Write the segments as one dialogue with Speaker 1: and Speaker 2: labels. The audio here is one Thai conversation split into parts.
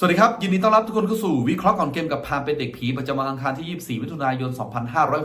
Speaker 1: สวัสดีครับ ยินดีต้อนรับทุกคนเข้าสู่วิเคราะห์ก่อนเกมกับพามเป็นเด็กผี ประจำวันอังคารที่ 24 มิถุนายน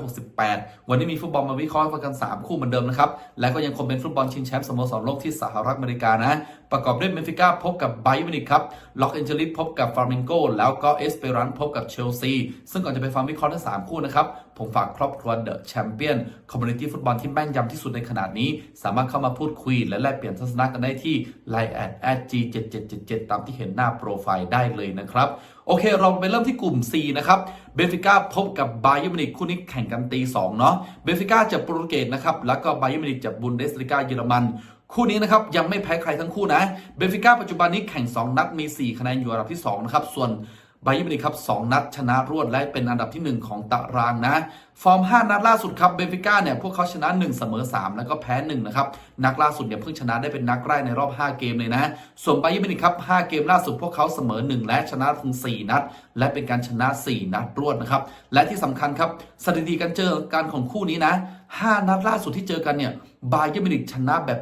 Speaker 1: 2568 วันนี้มีฟุตบอลมาวิเคราะห์กัน 3 คู่เหมือนเดิมนะครับ และก็ยังคงเป็นฟุตบอลชิงแชมป์สโมสรโลกที่สหรัฐอเมริกานะ ประกอบด้วยเบนฟิก้าพบกับไบมินิกครับล็อกแอนเจลิสพบกับฟาร์มิงโกแล้วก็เอสเปรันพบกับเชลซีซึ่งก่อนจะไปฟังวิเคราะห์ทั้ง 3 คู่นะครับผมฝากครอบครัวเดอะแชมเปี้ยนคอมมูนิตี้ฟุตบอลที่แม่นยำที่สุดในขนาดนี้ สามารถเข้ามาพูดคุยและแลกเปลี่ยนทัศนะกันได้ที่ Line แอดแอด G7777 ตามที่เห็นหน้าโปรไฟล์ได้เลยนะครับ โอเค เราไปเริ่มที่กลุ่ม C นะครับเบฟิก้าพบกับบาเยอร์มินิกคู่นี้แข่งกันตี2เนาะเบฟิก้าจะโปรตุเกสนะครับแล้วก็บาเยอร์มินิกจะบุนเดสลิกาเยอรมันคู่นี้นะครับยังไม่แพ้ใครทั้งคู่นะเบฟิก้าปัจจุบันนี้แข่ง 2 นัดมี 4 คะแนนอยู่อันดับที่2นะครับส่วน ไบยอร์มินิกครับ2นัดชนะรวดและเป็นอันดับที่ 1 ของตารางนะ ฟอร์ม 5 นัดล่าสุดครับเบนฟิก้าเนี่ยพวกเขาชนะ 1 เสมอ 3 แล้วก็แพ้1นะครับนัดล่าสุดเนี่ยเพิ่งชนะได้เป็นนัดแรกในรอบ 5 เกมเลยนะ ส่วนไบยอร์มินิกครับ5เกมล่าสุดพวกเขาเสมอ 1 และชนะถึง 4 นัด และเป็นการชนะ 4 นัดรวดนะครับและที่สำคัญครับสถิติการเจอกันของคู่นี้นะ 5 นัดล่าสุดที่เจอกันเนี่ย บาเยอร์มินิกชนะแบบ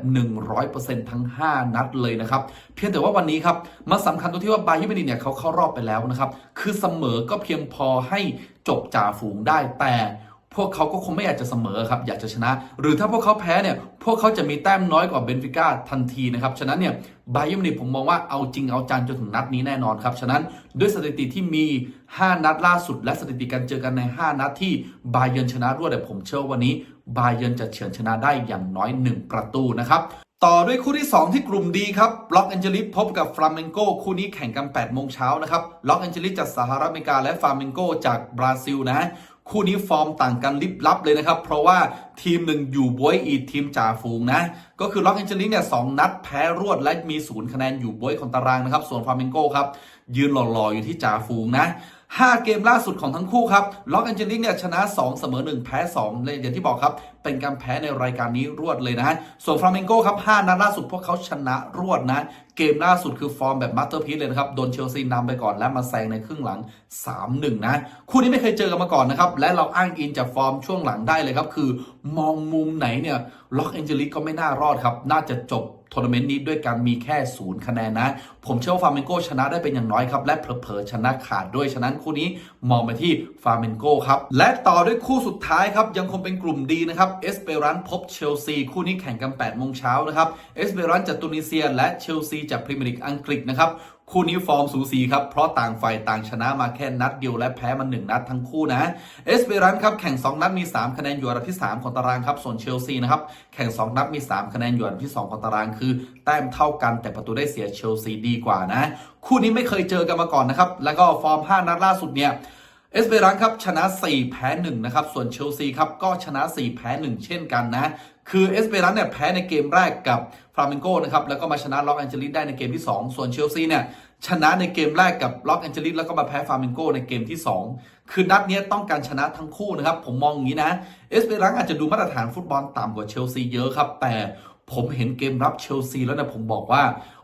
Speaker 1: 100%ทั้ง 5 นัดเลยนะครับ เพียงแต่ว่าวันนี้ครับมันสำคัญตรงที่ว่าบาเยอร์มินิกเนี่ยเขาเข้ารอบไปแล้วนะครับ คือเสมอก็เพียงพอให้จบจ่าฝูงได้แต่ พวกเขาก็คงไม่อยากจะเสมอครับอยากจะชนะ หรือถ้าพวกเขาแพ้เนี่ยพวกเขาจะมีแต้มน้อยกว่าเบนฟิก้าทันทีนะครับฉะนั้นเนี่ยไบเยอร์มิวนิกผมมองว่าเอาจริงเอาจังจนถึงนัดนี้แน่นอนครับฉะนั้นด้วยสถิติที่มี 5 นัดล่าสุด และสถิติการเจอกันใน 5 นัดที่บาเยิร์นชนะรวดแต่ผมเชื่อวันนี้บาเยิร์นจะเฉือนชนะได้อย่างน้อย 1 ประตูนะครับ ต่อด้วยคู่ที่ 2 ที่กลุ่มดีครับล็อกแอนเจลิสพบกับฟลาเมงโกคู่นี้แข่งกัน8โมงเช้านะครับล็อกแอนเจลิสจากสหรัฐอเมริกาและฟลาเมงโกจากบราซิลนะ คู่นี้ฟอร์มต่างกันลิบลับเลยนะครับ เพราะว่าทีมหนึ่งอยู่บวยอีทีมจ่าฝูงนะ ก็คือล็อกแอนเจลิสเนี่ยสองนัดแพ้รวดและมีศูนย์คะแนนอยู่บวยของตารางนะครับ ส่วนฟลาเมงโกครับยืนหล่อๆอยู่ที่จ่าฝูงนะ 5 เกมล่าสุดของทั้งคู่ครับล็อกแอนเจลิกเนี่ยชนะ 2 เสมอ 1 แพ้2เลยอย่างที่บอกครับ เป็นการแพ้ในรายการนี้รวดเลยนะฮะส่วนฟลาเมงโกครับ5นัดล่าสุดพวกเขาชนะรวดนะเกมล่าสุดคือฟอร์มแบบมาสเตอร์พีซเลยนะครับ โดนเชลซีนำไปก่อนและมาแซงในครึ่งหลัง 3-1 นะ คู่นี้ไม่เคยเจอกันมาก่อนนะครับ และเราอ้างอิงจากฟอร์มช่วงหลังได้เลยครับ คือมองมุมไหนเนี่ยล็อกแอนเจลิสก็ไม่น่ารอดครับ น่าจะจบทัวร์นาเมนต์นี้ด้วยการมีแค่ศูนย์คะแนนนะ ผมเชื่อว่าฟาร์เมนโกชนะได้เป็นอย่างน้อยครับ และเผลอๆชนะขาดด้วย ฉะนั้นคู่นี้มองไปที่ฟาร์เมนโกครับ และต่อด้วยคู่สุดท้ายครับ ยังคงเป็นกลุ่มดีนะครับ เอสเปรันพบเชลซี คู่นี้แข่งกัน8โมงเช้านะครับ เอสเปรันจากตุนิเซีย และเชลซีจากพรีเมียร์ลีกอังกฤษนะครับคู่นี้ฟอร์มสูสีครับ เพราะต่างฝ่ายต่างชนะมาแค่นัดเดียวและแพ้มา1นัดทั้งคู่นะ เอสเปรันครับแข่ง 2 นัดมี 3 คะแนนอยู่อันดับที่ 3 ของตารางครับ ส่วนเชลซีนะครับแข่ง 2 นัดมี 3 คะแนนอยู่อันดับที่ 2 ของตารางคือ แต้มเท่ากันแต่ประตูได้เสียเชลซีดีกว่านะ คู่นี้ไม่เคยเจอกันมาก่อนนะครับ แล้วก็ฟอร์ม 5 นัดล่าสุดเนี่ยเอสเปรันครับชนะ 4 แพ้ 1 นะครับ ส่วนเชลซีครับก็ชนะ 4 แพ้ 1 เช่นกันนะ คือเอสเปรันเนี่ยแพ้ในเกมแรกกับฟลาเมงโกนะครับแล้วก็มาชนะล็อกแอนเจลิสได้ในเกมที่ 2 ส่วนเชลซีเนี่ยชนะในเกมแรกกับล็อกแอนเจลิสแล้วก็มาแพ้ฟลาเมงโกในเกมที่ 2 คือนัดนี้ต้องการชนะทั้งคู่นะครับ ผมมองอย่างนี้นะเอสเปรันอาจจะดูมาตรฐานฟุตบอลต่ำกว่าเชลซีเยอะครับ แต่ผมเห็นเกมรับเชลซีแล้วนะผมบอกว่า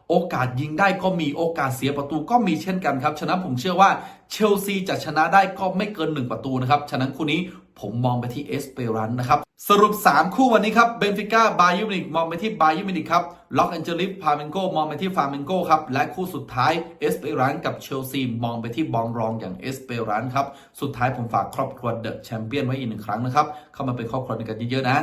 Speaker 1: โอกาสยิงได้ก็มีโอกาสเสียประตูก็มีเช่นกันครับ ฉะนั้นผมเชื่อว่าเชลซีจะชนะได้ก็ไม่เกิน 1 ประตูนะครับ ฉะนั้นคู่นี้ ผมมองไปที่เอสเปรันนะครับ สรุป 3 คู่วันนี้ครับเบนฟิก้าบายูมินิกมองไปที่บายูมินิกครับล็อกแอนเจลิสพาเมนโกมองไปที่ฟาเมนโกครับ และคู่สุดท้ายเอสเปรันกับเชลซีมองไปที่บองรองอย่างเอสเปรันครับ สุดท้ายผมฝากครอบครัวเดอะแชมเปี้ยนไว้อีกหนึ่งครั้งนะครับ เข้ามาเป็นครอบครัวในกันเยอะๆนะ